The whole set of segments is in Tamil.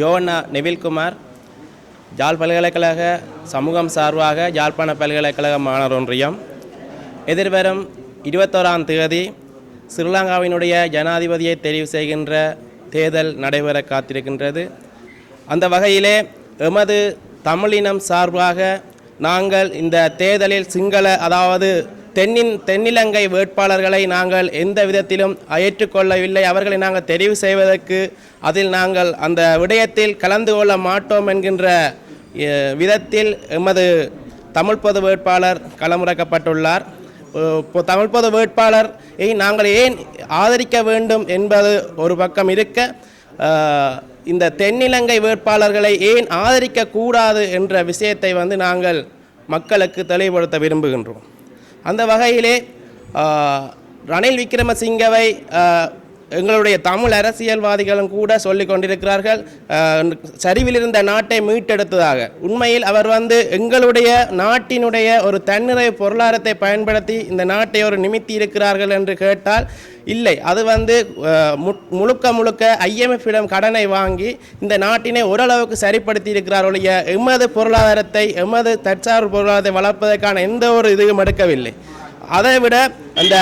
யோவண்ணா நெவில்குமார் ஜாழ் பல்கலைக்கழக சமூகம் சார்பாக யாழ்ப்பாண பல்கலைக்கழக மாணவர் ஒன்றியம். எதிர்வரும் இருபத்தோராம் தேதி ஸ்ரீலங்காவினுடைய ஜனாதிபதியை தெரிவு செய்கின்ற தேர்தல் நடைபெற காத்திருக்கின்றது. அந்த வகையிலே எமது தமிழினம் சார்பாக நாங்கள் இந்த தேர்தலில் சிங்கள அதாவது தென்னின் தென்னிலங்கை வேட்பாளர்களை நாங்கள் எந்த விதத்திலும் ஏற்றுக்கொள்ளவில்லை அவர்களை நாங்கள் தெரிவு செய்வதற்கு அதில் நாங்கள் அந்த விடயத்தில் கலந்து கொள்ள மாட்டோம் என்கின்ற விதத்தில் எமது தமிழ் பொது வேட்பாளர் களமிறக்கப்பட்டுள்ளார். இப்போ தமிழ் பொது வேட்பாளரை நாங்கள் ஏன் ஆதரிக்க வேண்டும் என்பது ஒரு பக்கம் இருக்க இந்த தென்னிலங்கை வேட்பாளர்களை ஏன் ஆதரிக்க கூடாது என்ற விஷயத்தை வந்து நாங்கள் மக்களுக்கு தெளிவுபடுத்த விரும்புகின்றோம். அந்த வகையிலே ரணில் விக்ரமசிங்கவை எங்களுடைய தமிழ் அரசியல்வாதிகளும் கூட சொல்லிக் கொண்டிருக்கிறார்கள். சரிவில் இருந்த நாட்டை மீட்டெடுத்ததாக. உண்மையில் அவர் வந்து எங்களுடைய நாட்டினுடைய ஒரு தன்னிறைவு பொருளாதாரத்தை பயன்படுத்தி இந்த நாட்டை ஒரு நிமித்தி இருக்கிறார்கள் என்று கேட்டால் இல்லை. அது வந்து மு- முழுக்க முழுக்க ஐஎம்எஃப்பிடம் கடனை வாங்கி இந்த நாட்டினை ஓரளவுக்கு சரிப்படுத்தி இருக்கிறார் ஒழிய எமது பொருளாதாரத்தை எமது தற்சார்பு பொருளாதாரத்தை வளர்ப்பதற்கான எந்த ஒரு இதுவும் எடுக்கவில்லை. அதை விட அந்த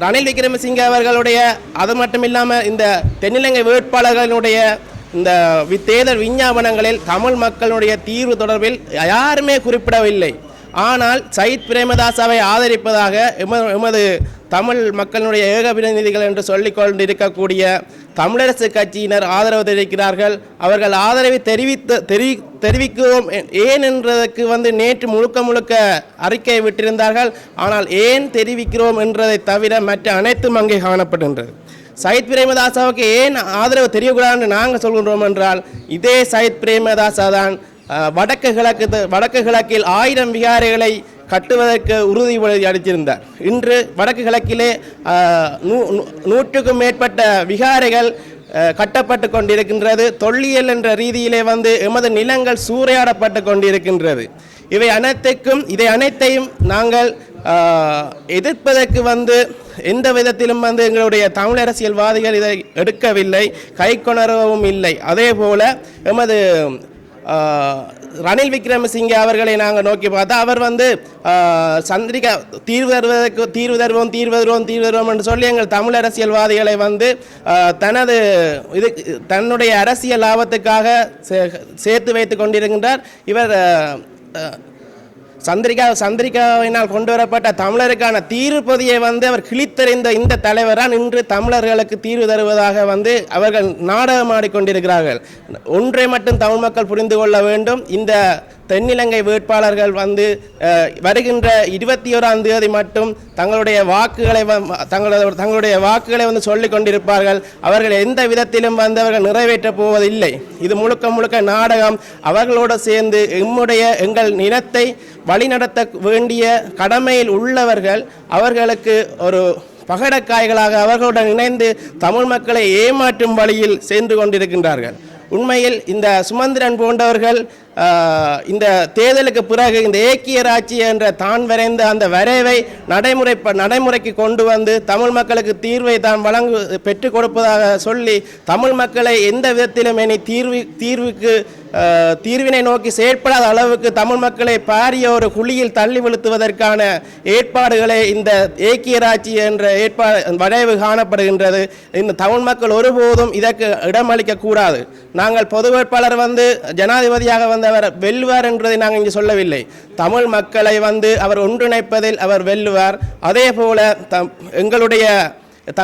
ரணில் விக்ரமசிங்க அவர்களுடைய அது மட்டும் இல்லாமல் இந்த தென்னிலங்கை வேட்பாளர்களுடைய இந்த வி- தேர்தல் விஞ்ஞாபனங்களில் தமிழ் மக்களுடைய தீர்வு தொடர்பில் யாருமே குறிப்பிடவில்லை. ஆனால் சயித் பிரேமதாசாவை ஆதரிப்பதாக எமது எமது தமிழ் மக்களுடைய ஏக பிரதிநிதிகள் என்று சொல்லிக் கொண்டிருக்கக்கூடிய தமிழரசு கட்சியினர் ஆதரவு தெரிவிக்கிறார்கள். அவர்கள் ஆதரவை தெரிவித்து தெரிவி தெரிவிக்கிறோம். ஏன் என்றதற்கு வந்து நேற்று முழுக்க முழுக்க அறிக்கை விட்டிருந்தார்கள். ஆனால் ஏன் தெரிவிக்கிறோம் என்றதை தவிர மற்ற அனைத்தும் அங்கே காணப்படுகின்றது. சயித் பிரேமதாசாவுக்கு ஏன் ஆதரவு தெரியக்கூடாது என்று நாங்கள் சொல்கின்றோம் என்றால் இதே சயித் பிரேமதாசா தான் வடக்கு கிழக்கு வடக்கு கிழக்கில் ஆயிரம் விகாரைகளை கட்டுவதற்கு உறுதிமொழி அளித்திருந்தார். இன்று வடக்கு கிழக்கிலே நூ- நூ- நூற்றுக்கும் மேற்பட்ட விகாரைகள் கட்டப்பட்டு கொண்டிருக்கின்றது. தொல்லியல் என்ற ரீதியிலே வந்து எமது நிலங்கள் சூறையாடப்பட்டு கொண்டிருக்கின்றது. இவை அனைத்துக்கும் இதை அனைத்தையும் நாங்கள் எதிர்ப்பதற்கு வந்து எந்த விதத்திலும் வந்து எங்களுடைய தமிழ் அரசியல்வாதிகள் இதை எடுக்கவில்லை. கை கொணரவும் இல்லை. அதே போல எமது ரணில் விக்ரமசிங்கே அவர்களை நாங்கள் நோக்கி பார்த்தா அவர் வந்து சந்திரிகா தீர்வு தருவதற்கு தீர்வு தருவோம் தீர்வு தருவோம் தீர்வு தருவோம் என்று சொல்லி எங்கள் தமிழ் அரசியல்வாதிகளை வந்து தனது இது தன்னுடைய அரசியல் லாபத்துக்காக சே- சேர்த்து வைத்து கொண்டிருக்கின்றார். இவர் சந்திரிகா சந்திரிகாவினால் கொண்டு வரப்பட்ட தமிழருக்கான தீர்ப்பதியை வந்து அவர் கிழித்தறிந்த இந்த தலைவரான் இன்று தமிழர்களுக்கு தீர்வு தருவதாக வந்து அவர்கள் நாடகமாடிக்கொண்டிருக்கிறார்கள் ஒன்றை மட்டும் தமிழ் மக்கள் புரிந்து கொள்ள வேண்டும். இந்த தென்னிலங்கை வேட்பாளர்கள் வந்து வருகின்ற இருபத்தி ஓராம் தேதி மட்டும் தங்களுடைய வாக்குகளை வ- தங்களுடைய வாக்குகளை வந்து சொல்லிக் கொண்டிருப்பார்கள். அவர்கள் எந்த விதத்திலும் வந்து அவர்கள் நிறைவேற்றப் போவதில்லை. இது முழுக்க முழுக்க நாடகம். அவர்களோடு சேர்ந்து எம்முடைய எங்கள் நிலத்தை வழிநடத்த வேண்டிய கடமையில் உள்ளவர்கள் அவர்களுக்கு ஒரு பகடக்காய்களாக அவர்களுடன் இணைந்து தமிழ் மக்களை ஏமாற்றும் வழியில் சென்று கொண்டிருக்கின்றார்கள். உண்மையில் இந்த சுமந்திரன் போன்றவர்கள் இந்த தேர்தலுக்கு பிறகு இந்த ஏக்கிய ராட்சி என்ற தான் வரைந்த அந்த வரைவை நடைமுறை நடைமுறைக்கு கொண்டு வந்து தமிழ் மக்களுக்கு தீர்வை தான் வழங்கு பெற்றுக் கொடுப்பதாக சொல்லி தமிழ் மக்களை எந்த விதத்திலும் இனி தீர்வு தீர்வுக்கு தீர்வினை நோக்கி செயற்படாத அளவுக்கு தமிழ் மக்களை பாரிய ஒரு குழியில் தள்ளி விழுத்துவதற்கான ஏற்பாடுகளை இந்த ஏக்கியராட்சி என்ற ஏற்பாடு வளைவு காணப்படுகின்றது. இந்த தமிழ் மக்கள் ஒருபோதும் இதற்கு இடமளிக்க கூடாது. நாங்கள் பொது வேட்பாளர் வந்து ஜனாதிபதியாக வந்தவர் வெல்வார் என்றதை நாங்கள் இங்கு சொல்லவில்லை. தமிழ் மக்களை வந்து அவர் ஒன்றிணைப்பதில் அவர் வெல்லுவார் அதே போல தம் எங்களுடைய த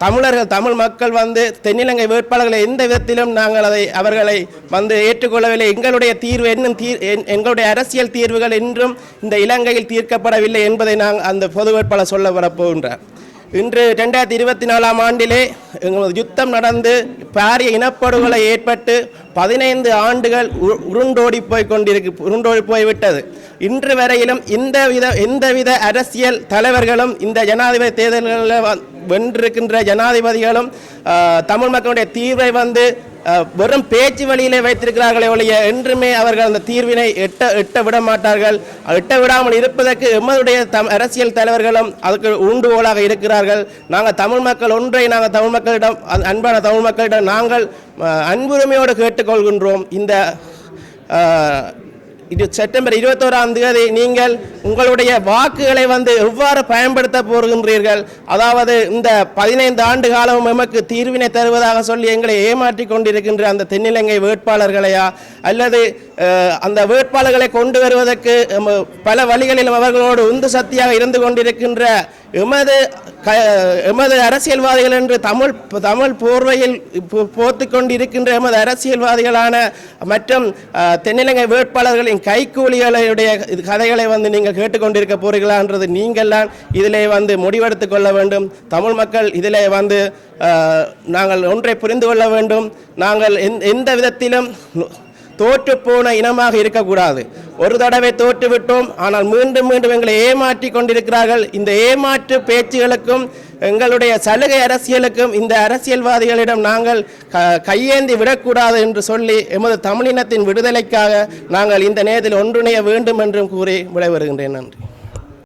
தமிழர்கள் தமிழ் மக்கள் வந்து தென்னிலங்கை வேட்பாளர்களை எந்த விதத்திலும் நாங்கள் அதை அவர்களை வந்து ஏற்றுக்கொள்ளவில்லை. எங்களுடைய தீர்வு இன்னும் தீர் எங்களுடைய அரசியல் தீர்வுகள் என்றும் இந்த இலங்கையில் தீர்க்கப்படவில்லை என்பதை நாங்கள் அந்த பொது வேட்பாளர் சொல்ல வரப்போகின்றார் இன்று ரெண்டாயிரத்தி இருபத்தி நாலாம் ஆண்டிலே எங்களது யுத்தம் நடந்து பாரிய இனப்படுகொலை ஏற்பட்டு பதினைந்து ஆண்டுகள் உரு- உருண்டோடி போய் கொண்டிருக்கு உருண்டோடி போய்விட்டது. இன்று வரையிலும் இந்த வித எந்தவித அரசியல் தலைவர்களும் இந்த ஜனாதிபதி தேர்தல்களில் வென்றிருக்கின்ற ஜனாதிபதிகளும் தமிழ் மக்களுடைய தீர்வை வந்து வெறும் பேச்சு வழியிலே வைத்திருக்கிறார்களே ஒழிய என்றுமே அவர்கள் அந்த தீர்வினை எட்ட எட்ட விட மாட்டார்கள் எட்ட விடாமல் இருப்பதற்கு எம்மதுடைய தம் அரசியல் தலைவர்களும் அதுக்கு ஊண்டுகோலாக இருக்கிறார்கள். நாங்கள் தமிழ் மக்கள் ஒன்றை நாங்கள் தமிழ் மக்களிடம் அன்பான தமிழ் மக்களிடம் நாங்கள் அன்புரிமையோடு கேட்டுக்கொள்கின்றோம். இந்த இது செப்டம்பர் இருபத்தோராம் தேதி நீங்கள் உங்களுடைய வாக்குகளை வந்து எவ்வாறு பயன்படுத்த போகின்றீர்கள்? அதாவது இந்த பதினைந்து ஆண்டு காலம் எமக்கு தீர்வினை தருவதாக சொல்லி எங்களை ஏமாற்றி கொண்டிருக்கின்ற அந்த தென்னிலங்கை வேட்பாளர்களையா? அல்லது அந்த வேட்பாளர்களை கொண்டு வருவதற்கு பல வழிகளிலும் அவர்களோடு உந்து சக்தியாக இருந்து கொண்டிருக்கின்ற எமது க எமது அரசியல்வாதிகள் என்று தமிழ் தமிழ் போர்வையில் போர்த்து கொண்டிருக்கின்ற எமது அரசியல்வாதிகளான மற்றும் தென்னிலங்கை வேட்பாளர்களின் கைக்கூலிகளுடைய கதைகளை வந்து நீங்கள் கேட்டுக்கொண்டிருக்க போறீங்களான்றது நீங்கள் தான் இதிலே வந்து முடிவெடுத்து கொள்ள வேண்டும். தமிழ் மக்கள் இதிலே வந்து நாங்கள் ஒன்றை புரிந்து கொள்ள வேண்டும். நாங்கள் எந்த விதத்திலும் தோற்று போன இனமாக இருக்கக்கூடாது. ஒரு தடவை தோற்று விட்டோம் ஆனால் மீண்டும் மீண்டும் எங்களை ஏமாற்றி கொண்டிருக்கிறார்கள். இந்த ஏமாற்று பேச்சுகளுக்கும் எங்களுடைய சலுகை அரசியலுக்கும் இந்த அரசியல்வாதிகளிடம் நாங்கள் க- கையேந்தி விடக்கூடாது என்று சொல்லி எமது தமிழினத்தின் விடுதலைக்காக நாங்கள் இந்த நேரத்தில் ஒன்றிணைய வேண்டும் என்றும் கூறி விடைபெறுகின்றேன். நன்றி.